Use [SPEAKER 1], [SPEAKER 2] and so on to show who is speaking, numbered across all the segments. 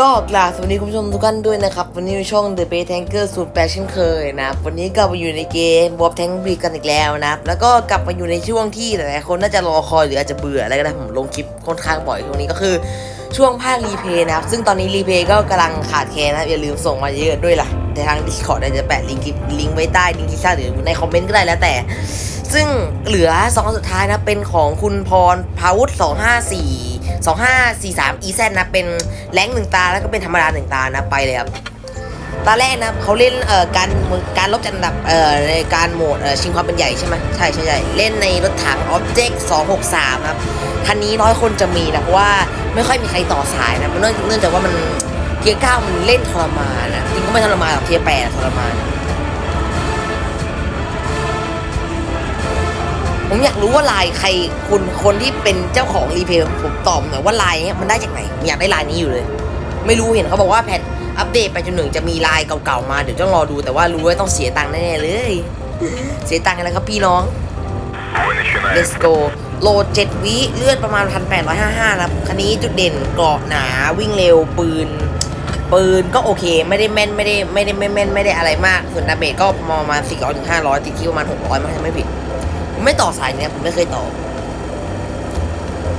[SPEAKER 1] ก็กราสวัสดีคุณผู้ชมทุกท่านด้วยนะครับ วันนี้ช่อง The Bay Tanker สูตรแปดเช่นเคยนะครับวันนี้กลับมาอยู่ในเกม Bob Tank b กันอีกแล้วนะครับแล้วก็กลับมาอยู่ในช่วงที่หลายๆคนน่าจะรอคอยหรืออาจจะเบื่ออะไรก็ได้ผมลงคลิปค่อนข้างบ่อยช่วงนี้ก็คือช่วงภาครีเพย์นะครับ ซึ่งตอนนี้รีเพย์ก็กำลังขาดแคลนนะอย่าลืมส่งมาเยอะด้วยล่ะแต่ทาง Discord อาจจะแปะลิงก์คลิปลิงก์ไว้ใต้ลิงก์ที่ซ่าหรือในคอมเมนต์ก็ได้แล้วแต่ ซึ่งเหลือสองอันสุดท้ายนะเป็นของคุณพรพาวุฒิ254 2543 e z นะเป็นแรงหนึ่งตาแล้วก็เป็นธรรมดาหนึ่งตานะไปเลยครับตาแรกนะเขาเล่นเอ่อการการลบจันดับเอ่อในการโหมดเอ่อชิงความเป็นใหญ่ใช่ไหมใช่ใช่ใช่เล่นในรถถัง Object 263ครับคันนี้น้อยคนจะมีนะเพราะว่าไม่ค่อยมีใครต่อสายนะเนื่องเนื่องจากว่ามันเทียร์เก้ามันเล่นทรมานนะจริงก็ไม่ทรมานหรอกเทียร์แปดทรมาน ผมอยากรู้ว่าลายใครคุณคนที่เป็นเจ้าของรีเพย์ผมตอบหน่อยว่าลายเนี้ยมันได้จากไหนอยากได้ลายนี้อยู่เลย ไม่รู้เห็นเขาบอกว่าแพทอัปเดตไปจนหนึ่งจะมีลายเก่าๆมาเดี๋ยวต้องรอดูแต่ว่ารู้ว่าต้องเสียตังค์แน่เลย เสียตังค์กันแล้วครับพี่น้อง let's go โหลด7วิเลือดประมาณ 1,855นะคันนี้จุดเด่นเกราะหนาวิ่งเร็วปืน ปืนก็โอเคไม่ได้แม่นไม่ได้ไม่ได้ไม่แม่นไม่ได้อะไรมากส่วนดาเมจก็ประมาณ400-500ติดที่ประมาณ600มั้งไม่ผิด ไม่ต่อสายเนี้ยผมไม่เคยต่อ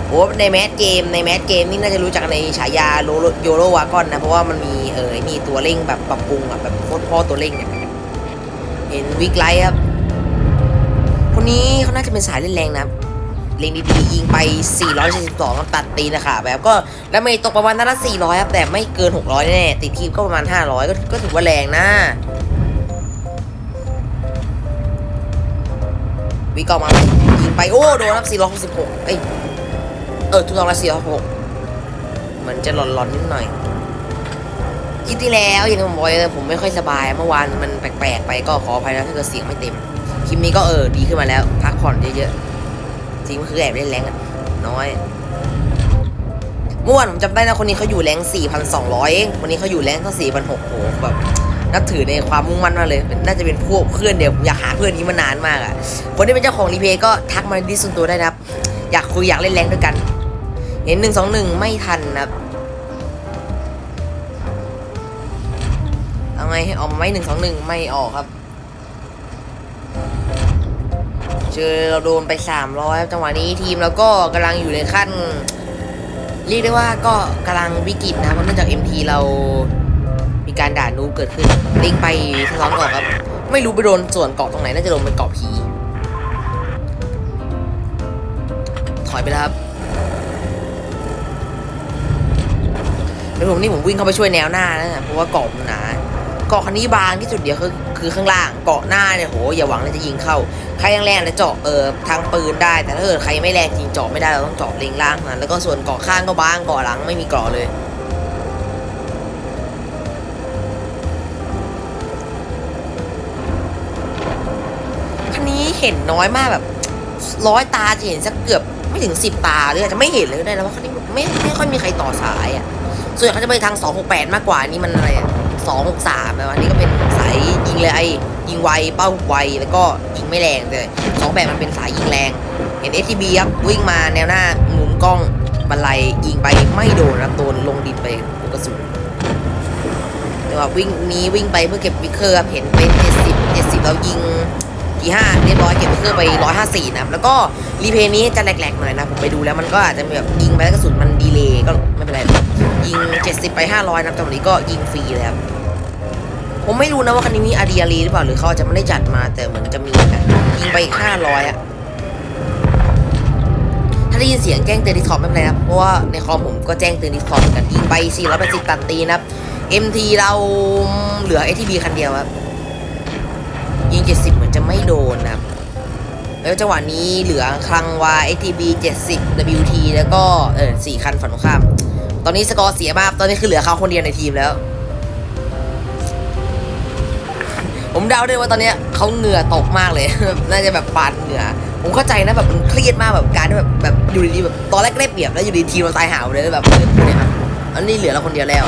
[SPEAKER 1] โอ้ในแมสเกมในแมสเกมนี่น่าจะรู้จักในฉายาโลโยโรวากอนนะ เพราะว่ามันมีเออมีตัวเร่งแบบปรับปรุงอะแบบโคตรพ่อตัวเร่งเนี่ยเห็นวิกไลท์ครับ คนนี้เขาน่าจะเป็นสายเล่นแรงนะเล็งดีๆยิงไป472ครับตัดตีนะคะแบบก็แล้วไม่ตกประมาณนัดละ400ครับแต่ไม่เกิน 600 แน่ติดทีมก็ประมาณ 500 ก็ก็ถือว่าแรงนะ วิกออกมายิงไปโอ้โดนครับ 466 เอ้ย เออทุกตองละ466เหมือนจะหลอนๆนิดหน่อยคลิปที่แล้วย่างผมบอกเลยผมไม่ค่อยสบายเมื่อวานมันแปลกๆไปก็ขออภัยนะถ้าเกิดเสียงไม่เต็ม คลิปนี้ก็เออดีขึ้นมาแล้ว พักผ่อนเยอะๆจริงก็คือแอบเล่นแรงอะน้อยเมื่อวานผมจำได้นะคนนี้เขาอยู่แรง4,200เองวันนี้เขาอยู่แรงตั้ง4,600โหแบบ นับถือในความมุ่งมั่นมากเลยเป็นน่าจะเป็นพวกเพื่อนเดียวผมอยากหาเพื่อนนี้มานานมากอะคนที่เป็นเจ้าของรีเพย์ก็ทักมาดิสส่วนตัวได้นะครับ อยากคุยอยากเล่นแรงด้วยกัน เห็น121ไม่ทันนะครับเอาไงให้ออกมาไหม121ไม่ออกครับ เจอเราโดนไป300ครับจังหวะนี้ทีมเราก็กำลังอยู่ในขั้น เรียกได้ว่าก็กำลังวิกฤตนะเพราะเนื่องจาก MT เรา มีการด่านูเกิดขึ้นลิงไปสะท้อนออกครับ ไม่รู้ไปโดนส่วนเกาะตรงไหนน่าจะโดนเป็นเกาะผี ถอยไปแล้วครับแล้วผมนี่ผมวิ่งเข้าไปช่วยแนวหน้านะเพราะว่าเกาะมันหนาเกาะคันนี้บางที่สุดเดียวคือคือข้างล่างเกาะหน้าเนี่ยโหอย่าหวังเลยจะยิงเข้าใครยังแรงจะเจาะเออทางปืนได้แต่ถ้าเกิดใครไม่แรงจริงเจาะไม่ได้เราต้องเจาะเลงล่างนั้นแล้วก็ส่วนเกาะข้างก็บางเกาะหลังไม่มีเกาะเลย เห็นน้อยมากแบบร้อยตาจะเห็นสักเกือบไม่ถึงสิบตาเลยจะไม่เห็นเลยได้แล้วว่าคันนี้ไม่ไม่ค่อยมีใครต่อสายอะส่วนใหญ่เขาจะไปทาง268มากกว่านี่มันอะไรสอะ263แบบอันนี้ก็เป็นสายยิงเลยไอ้ยิงไวเป้าไวแล้วก็ยิงไม่แรงแต่28มันเป็นสายยิงแรงเห็น STB ครับวิ่งมาแนวหน้ามุมกล้องบันไลยิงไปไม่โดนนะโดนลงดินไปกระสุนแต่ว่าวิ่งนี้วิ่งไปเพื่อเก็บวิเกอร์ครับเห็นเป็น70 70แล้วยิง กี่ห้าเรียบร้อยเก็บเครื่อไปร้อยห้าสี่นะครับแล้วก็รีเพย์นี้จะแหลกๆหน่อยนะผมไปดูแล้วมันก็อาจจะแบบยิงไปแล้วกระสุนมันดีเลย์ก็ไม่เป็นไรยิง70ไป500นะครับจังหวะนี้ก็ยิงฟรีเลยครับผมไม่รู้นะว่าคันนี้มีอาดีอารีหรือเปล่าหรือเขาจะไม่ได้จัดมาแต่เหมือนจะมีนะยิงไปอีก500อะถ้าได้ยินเสียงแจ้งเตือนดิสคอร์ดไม่เป็นไรนะเพราะว่าในคอมผมก็แจ้งเตือนดิสคอร์ดเหมือนกันยิงไป480ตันตีนะครับ MT เราเหลือ ATB คันเดียวครับ ยิง 70 เหมือนจะไม่โดนนะครับแล้วจังหวะนี้เหลือคลังวา ATB 70 WT แล้วก็เออสี่คันฝั่งตรงข้าม ตอนนี้สกอร์เสียมาก ตอนนี้คือเหลือเขาคนเดียวในทีมแล้ว ผมเดาได้ว่าตอนนี้เขาเหงื่อตกมากเลย น่าจะแบบปาดเหงื่อ ผมเข้าใจนะแบบมันเครียดมากแบบการที่แบบแบบอยู่ดีๆแบบตอนแรกได้เปรียบแล้วอยู่ดีทีมเราตายหาวเลยแบบเออเนี่ยอันนี้เหลือเราคนเดียวแล้ว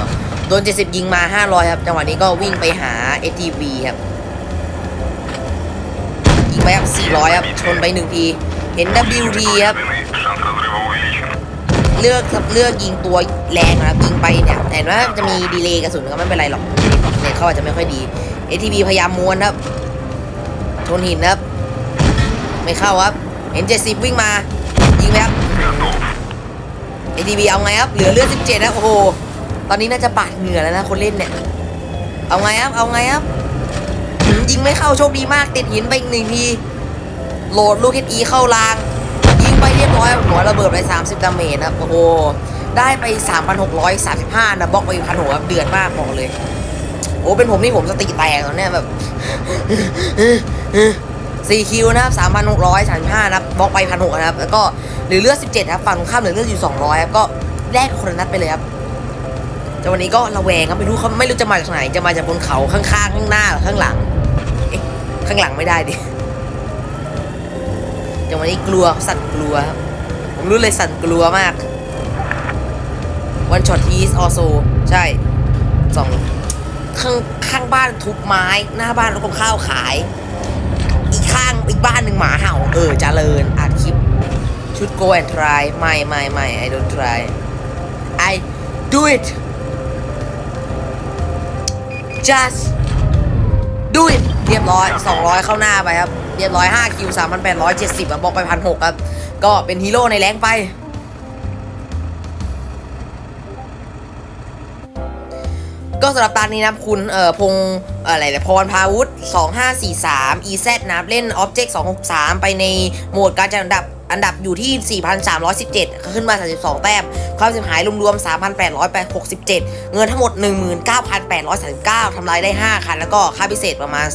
[SPEAKER 1] โดน 70 ยิงมา 500 ครับ จังหวะนี้ก็วิ่งไปหา ATV ครับ แม็ก400 ครับ ชนไป1ทีเห็น WT ครับ เลือกเลือกยิงตัวแรงนะครับ ยิงไปเนี่ยแต่ว่าจะมีดีเลย์กระสุนก็ไม่เป็นไรหรอกเนี่ยเขาอาจจะไม่ค่อยดี ATB พยายามม้วนครับ ชนหินครับ ไม่เข้าครับ เห็น 70 วิ่งมา ยิงไปครับ ATB เอาไงครับ เหลือเลือด 17นะโอ้โห ตอนนี้น่าจะปาดเหงื่อแล้วนะคนเล่นเนี่ย เอาไงครับ เอาไงครับ ยิงไม่เข้าโชคดีมากติดหินไปอีกหนึ่งทีโหลดลูกเฮดอีเข้าราง ยิงไปเรียบร้อยหัวระเบิดไป 30ดาเมจนะครับโอ้โหได้ไป 3,635 นะบล็อกไปพันหัวเดือดมากบอกเลย โอ้เป็นผมนี่ผมสติแตกตอนเนี้ยแบบสี่คิวนะครับสามพันหกร้อยสามห้านะครับบล็อกไปพันหกนะครับ แล้วก็เหลือเลือดสิบเจ็ดครับฝั่งตรงข้ามเหลือเลือดอยู่สองร้อยครับก็แลกคนนัดไปเลยครับแต่วันนี้ก็ระแวงครับไม่รู้เขาไม่รู้จะมาจากไหนจะมาจากบนเขาข้างๆข้างหน้าหรือข้างหลัง ข้างหลังไม่ได้ดิแต่วันนี้กลัวสั่นกลัวครับผมรู้เลยสั่นกลัวมากวันช็อตทีสออโซใช่สองข้างข้างบ้านทุบไม้ หน้าบ้านรถกับข้าวขาย อีกข้างอีกบ้านหนึ่งหมาเห่า เออเจริญอัดคลิป ชุด go and try ไม่ไม่ไม่ I don't try I do it just do it รียบร้อย 200 เข้าหน้าไปครับ เรียบร้อย5คิว3,870อะบอกไปพันหกครับ ก็เป็นฮีโร่ในแรงไป ก็สำหรับตอนนี้นะครับคุณเอ่อพงอะไรเนี่ยพรพาวุฒิ2543 EZ นะครับเล่น Object 263 ไปในโหมดการจัดอันดับอันดับอยู่ที่ 4,317 ขึ้นมา 32 แต้มความเสียหายรวมๆ3,867 เงินทั้งหมด 19,839ทำลายได้ 5 คัน แล้วก็ค่าพิเศษประมาณ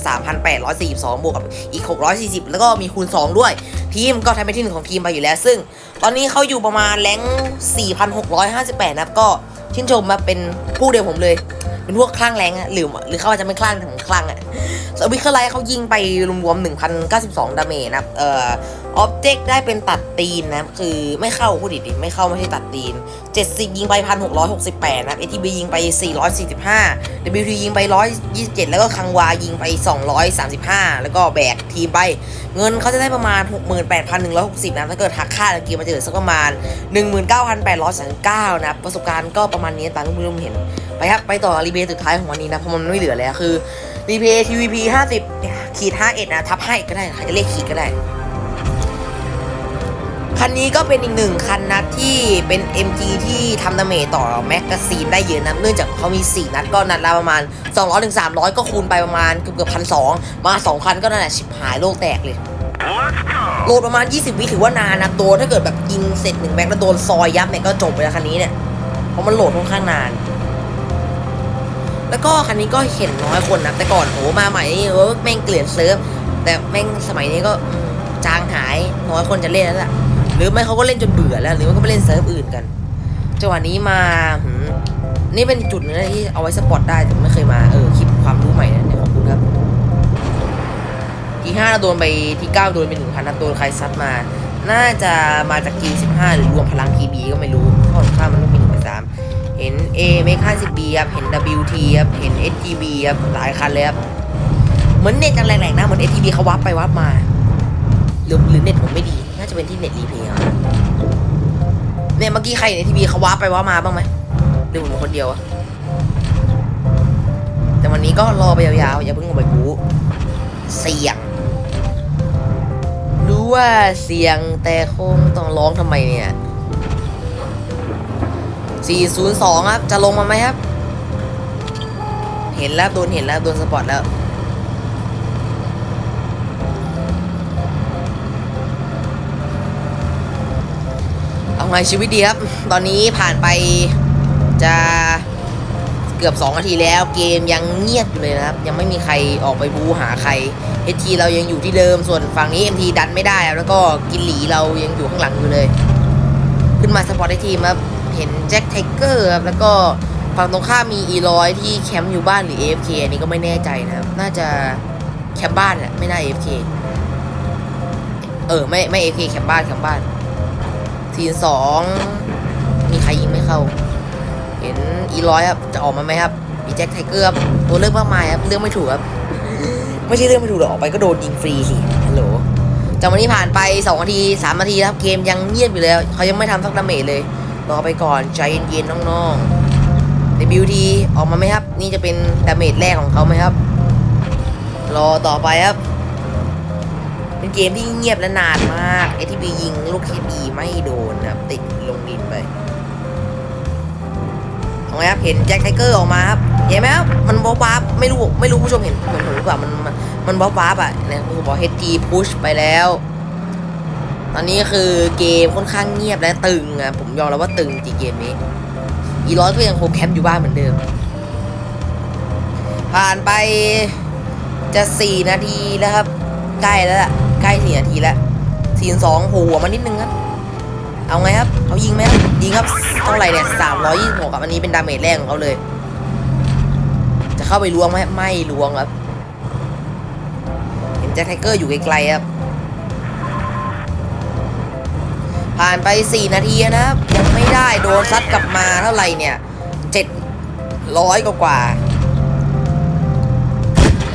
[SPEAKER 1] 3,842 บวกกับอีก 640 แล้วก็มีคูณ 2 ด้วย ทีมก็ทำเป็นที่หนึ่งของทีมไปอยู่แล้ว ซึ่ง ตอนนี้เขาอยู่ประมาณแรง4,658 นะครับ ก็ชื่นชมมาเป็นผู้เดียวผมเลยเป็นพวกคลั่งแรงอะหรือหรือเขาอาจจะไม่คลั่งแต่ผมคลั่งอะสวิคเคอร์ไลท์เขายิงไปรวมๆ1,092 ดาเมจนะเอ่อออบเจกต์ได้เป็นตัดตีนนะ คือไม่เข้าพูดดิไม่เข้าไม่ใช่ตัดตีน70ยิงไป1,668นะครับ ATB ยิงไป445 WT ยิงไป127แล้วก็คังวายิงไป235แล้วก็แบกทีมไป เงินเขาจะได้ประมาณ68,160นะถ้าเกิดหักค่าตะเกียร์มาจะเหลือสักประมาณ19,839นะครับประสบการณ์ก็ประมาณนี้ตามที่คุณผู้ชมเห็นไปครับไปต่อรีเพย์สุดท้ายของวันนี้นะเพราะมันไม่เหลือแล้วคือรีเพย์ TVP 50ขีด51นะทับ5ก็ได้ใครจะเรียกขีดก็ได้ คันนี้ก็เป็นอีกหนึ่งคันนะที่เป็น MG ที่ทำดาเมจต่อแมกกาซีนได้เยอะนะเนื่องจากเขามี 4 นัดก็นัดละประมาณ 200ถึง300 ก็คูณไปประมาณเกือบเกือบพันสมา 2 คันก็นั่นแหละชิบหายโลกแตกเลยโหลดประมาณ 20 วิถือว่านานนะตัวถ้าเกิดแบบยิงเสร็จหนึ่งแม็กแล้วโดนซอยยับเนี่ยก็จบไปแล้วคันนี้เนี่ยเพราะมันโหลดค่อนข้างนาน แล้วก็คันนี้ก็เห็นน้อยคนนะแต่ก่อนโหมาใหม่นี่เออแม่งเกลื่อนเซิร์ฟแต่แม่งสมัยนี้ก็จางหายน้อยคนจะเล่นแล้วล่ะ หรือไม่เขาก็เล่นจนเบื่อแล้ว หรือมันก็ไปเล่นเซิร์ฟอื่นกัน จังหวะนี้มาหืมนี่เป็นจุดหนึงที่เอาไว้สปอตได้แต่ไม่เคยมา เออคลิปความรู้ใหม่นะเนี่ยขอบคุณครับ ทีห้าโดนไปทีเก้าโดนไปหนึ่งพันนะโดนใครซัดมา น่าจะมาจากกีสิบห้าหรือรวมพลังทีบีก็ไม่รู้ข้อข้ามันต้องมีหนึ่งสามเห็น A เมคห้าสิบบีครับ เห็น WT ครับ เห็น SGB ครับ หลายคันเลยครับ เหมือนเน็ตจะแรงๆนะ เหมือน SGB เขาวับไปวับมา หรือหรือเน็ตผมไม่ดี จะเป็นที่เน็ตรีเพย์ครับเนี่ยเมื่อกี้ใครในทีวีเขาวับไปวับมาบ้างไหมหรือผมเป็นคนเดียวอะแต่วันนี้ก็รอไปยาวๆ อย่าเพิ่งลงไปบู๊เสี่ยง รู้ว่าเสียงแต่คงต้องร้องทำไมเนี่ย 402 ครับ จะลงมาไหมครับ เห็นแล้วโดนเห็นแล้วโดนสปอตแล้ว ไงชีวิตดีครับ ตอนนี้ผ่านไปจะเกือบ 2 นาทีแล้วเกมยังเงียบอยู่เลยนะครับ ยังไม่มีใครออกไปบูหาใคร HT เรายังอยู่ที่เดิมส่วนฝั่งนี้ MT ดันไม่ได้ แล้วก็กินหลีเรายังอยู่ข้างหลังอยู่เลย ขึ้นมาสปอร์ตให้ทีมครับเห็นแจ็คไทเกอร์ครับแล้วก็ฝั่งตรงข้ามมีอีร้อยที่แคมป์อยู่บ้านหรือ AFK อันนี้ก็ไม่แน่ใจนะครับ น่าจะแคมป์บ้านแหละไม่น่า AFK เออไม่ไม่ AFK แคมป์บ้านแคมป์บ้าน ทีสองมีใครยิงไม่เข้า เห็นอีร้อยครับจะออกมาไหมครับมีแจ็คไทเกอร์ครับตัวเลือกมากมายครับเลือกไม่ถูกครับไม่ใช่เรื่องไม่ถูกหรอกออกไปก็โดนยิงฟรีสิฮัลโหลจากวันนี้ผ่านไป2นาที3นาทีครับเกมยังเงียบอยู่แล้วเขายังไม่ทำสักดาเมจเลยรอไปก่อนใจเย็นๆน้องๆ WT ออกมาไหมครับ นี่จะเป็นดาเมจแรกของเขาไหมครับ รอต่อไปครับ เป็นเกมที่เงียบและนานมาก ATB ยิงลูกเฮดีไม่โดนนะครับติดลงดินไปเอาไงครับเห็นแจ็คไทเกอร์ออกมาครับเห็นไหมครับมันบ๊อบบ๊าบไม่รู้ไม่รู้ผู้ชมเห็นเหมือนผมหรือเปล่ามันมันบ๊อบบ๊าบอะเนี่ยคือบอก HG พุชไปแล้วตอนนี้คือเกมค่อนข้างเงียบและตึงอะผมยอมรับว่าตึงจริงเกมนี้อีร้อยก็ยังคงแคมป์อยู่บ้านเหมือนเดิม ผ่านไปจะสี่นาทีแล้วครับ ใกล้แล้วล่ะ ใกล้สี่นาทีแล้วสี่สองโหมานิดนึงครับ เอาไงครับเขายิงไหมครับยิงครับเท่าไหร่เนี่ยสามร้อยยี่สิบหกครับอันนี้เป็นดาเมจแรกของเขาเลย จะเข้าไปล้วงไหมไม่ล้วงครับเห็นแจ็คไทเกอร์อยู่ไกลๆครับผ่านไป 4 นาทีนะครับ ยังไม่ได้โดนซัดกลับมาเท่าไหร่เนี่ย 700 กว่ากว่า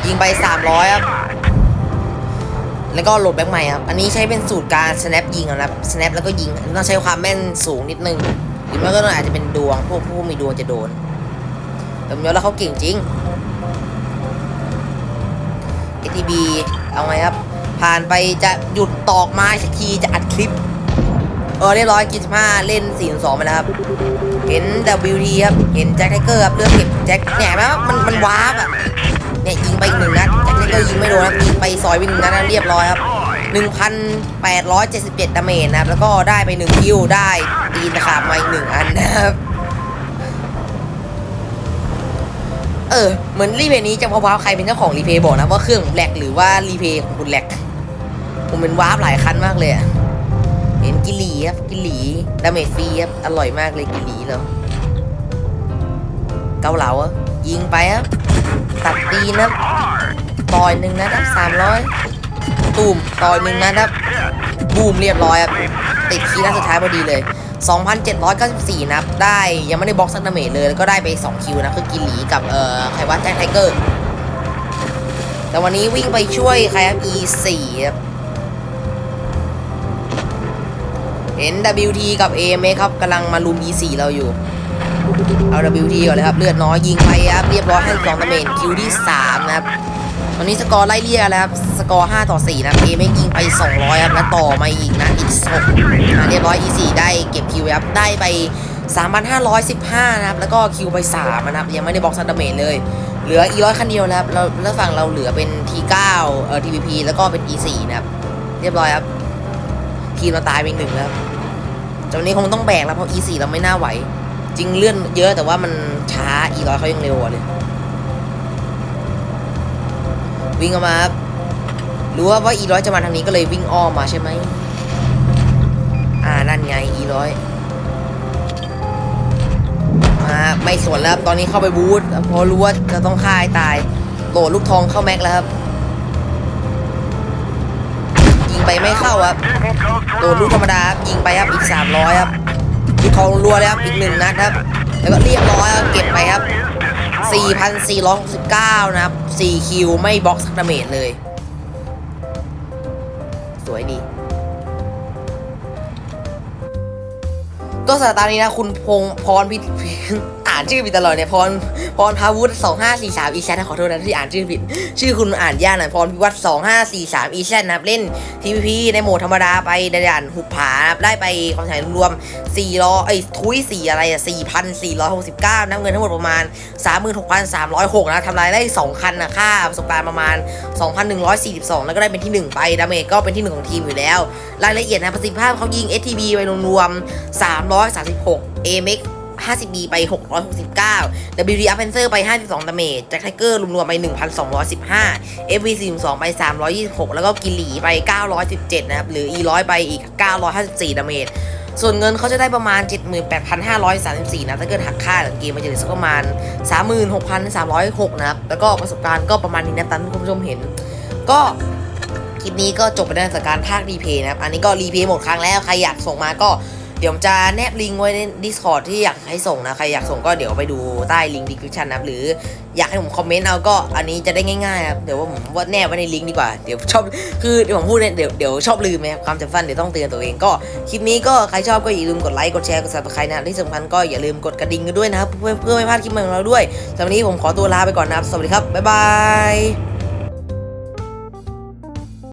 [SPEAKER 1] ยิงไป 300 ครับ แล้วก็โหลดแบงค์ใหม่ครับ อันนี้ใช้เป็นสูตรการ snap ยิงนะครับ snap แล้วก็ยิงต้องใช้ความแม่นสูงนิดนึงหรือไม่ก็อาจจะเป็นดวง พวกผู้มีดวงจะโดนแต่ผมยอมแล้วเขาเก่งจริง ATB เอาไงครับ ผ่านไปจะหยุดตอกไม้สักทีจะอัดคลิป เออเรียบร้อยกิจมาเล่น4ีสองไปแล้วครับ เห็น WT ครับ เห็นแจ็คไทเกอร์ครับเลือกเก็บแจ็คเนี่ยเห็นมครับมันมันว้าบอะ เนี่ยยิงไปอีกหนึ่งนัดแจ็คไทเกอร์ยิงไม่โดนครับยิงไปซอยไปหนึ่งนัดเรียบร้อยครับ1,877ดาเมจนะครับแล้วก็ได้ไป1คิวได้ตีนตะขาบมาอีกหนึ่งอันนะครับเออเหมือนรีเพย์นี้จะพว้าวๆใครเป็นเจ้าของรีเพย์บอกนะว่าเครื่องแหลกหรือว่ารีเพย์ของคุณแหลกผมเป็นวาร์ปหลายคันมากเลยเห็นกิลีครับกิลีดาเมจฟรีครับอร่อยมากเลยกิลีแล้วเกาเหลาอะยิงไปครับ ตัดตีนครับต่อยหนึ่งนะครับสามร้อยตูมต่อยหนึ่งนะครับ บูมเรียบร้อยครับติดคีย์นัดสุดท้ายพอดีเลย 2,794 นับได้ยังไม่ได้บล็อกสักดาเมจเลยแล้วก็ได้ไป 2 คิวนะคือกิหลีกับเอ่อใครว่าแจ็คไทเกอร์แต่วันนี้วิ่งไปช่วยใครครับ E4 ครับเห็น WT กับ AMX ครับกำลังมาลุม E4 เราอยู่ เอา WT ก่อนเลยครับ เลือดน้อยยิงไปครับเรียบร้อยให้สองดาเมจคิวที่3นะครับตอนนี้สกอร์ไล่เลี่ยแล้วครับสกอร์ 5 ต่อ 4 นะครับ AMX ยิงไป 200 ครับแล้วต่อมาอีกนะอีก6อะเรียบร้อย E4 ได้เก็บคิวครับได้ไป 3,515 นะครับ แล้วก็คิวไป 3 นะครับ ยังไม่ได้บล็อกซันดเมจเลย เหลือ E100 คันเดียวนะครับแล้วแล้วฝั่งเราเหลือเป็น T9 เอ่อ TVP แล้วก็เป็น E4 นะครับ เรียบร้อยครับ ทีมเราตายไปหนึ่งแล้วจะวันนี้คงต้องแบกแล้วเพราะ E4 เราไม่น่าไหว จริงเลื่อนเยอะแต่ว่ามันช้า E100 เขายังเร็วกว่าเลยวิ่งออกมาครับรู้ว่าว่า E100 จะมาทางนี้ก็เลยวิ่งอ้อมมาใช่ไหมอ่านั่นไง E100 มาไม่สวนแล้วครับตอนนี้เข้าไปบูธเพราะรู้ว่าจะต้องฆ่าให้ตายโหลดลูกทองเข้าแม็กแล้วครับยิงไปไม่เข้าครับโดนลูกธรรมดาครับยิงไปครับอีก300ครับ ลูกทองรัวเลยครับอีกหนึ่งนัดครับ แล้วก็เรียบร้อยครับเก็บไปครับ 4,469 นะครับ 4 คิวไม่บล็อกสักดาเมจเลย สวยดีก็สตาร์นี้นะคุณพงพรพิ อ่านชื่อผิดตลอดเนี่ยพรพรพาวุฒิสองห้าสี่สามอีแซนขอโทษนะที่อ่านชื่อผิด ชื่อคุณอ่านยากหน่อยพรพิวัตรสองห้าสี่สามอีแซนนะครับเล่น TVP ในโหมดธรรมดาไปในด่านหุบผานะได้ไปความเสียหายรวม4ล้อไอ้ทุย4อะไรอะ4,469นะเงินทั้งหมดประมาณ36,306นหกพันสามร้อยหกนะทำรายได้2คันนะค่าประสบการณ์ประมาณ2,142แล้วก็ได้เป็นที่1ไปดาเมจก็เป็นที่1ของทีมอยู่แล้ว รายละเอียดนะประสิทธิภาพเขายิง STB ไปรวมๆ336 AMX 50B ไป 669 WD a p p e n c e r ไป 52ดาเมจแจ็คไทเกอร์รวมๆไป 1,215 FV 42ไป 326 แล้วก็กิลีไป 917 นะครับ หรือ E100 ไปอีก 954ดาเมจส่วนเงินเขาจะได้ประมาณ 78,534 นะ ถ้าเกิดหักค่าของเกมมันจะเหลือสักประมาณ 36,306 นะครับ แล้วก็ประสบการณ์ก็ประมาณนี้นะตามที่คุณผู้ชมเห็น ก็คลิปนี้ก็จบไปด้วยสถานการณ์ภาครีเพย์นะครับ อันนี้ก็รีเพย์หมดครั้งแล้ว ใครอยากส่งมาก็ ดี๋ยวผมจะแนบลิงก์ไว้ใน Discord ที่อยากให้ส่งนะ ใครอยากส่งก็เดี๋ยวไปดูใต้ลิงก์ description นะครับ หรืออยากให้ผมคอมเมนต์เอาก็อันนี้จะได้ง่ายๆครับ เดี๋ยวว่าผมว่าแนบไว้ในลิงก์ดีกว่า เดี๋ยวชอบ คือเดี๋ยวผมพูดเนี่ยเดี๋ยวเดี๋ยวชอบลืมไหมครับความจำสั้นเดี๋ยวต้องเตือนตัวเองก็ คลิปนี้ก็ใครชอบก็อย่าลืมกดไลค์กดแชร์กด subscribe นะที่สำคัญก็อย่าลืมกดกระดิ่งกันด้วยนะครับเพื่อเพื่อไม่พลาดคลิปใหม่ของเราด้วยสำหรับวันนี้ผมขอตัวลาไปก่อนนะครับสวัสดีครับบ๊ายบาย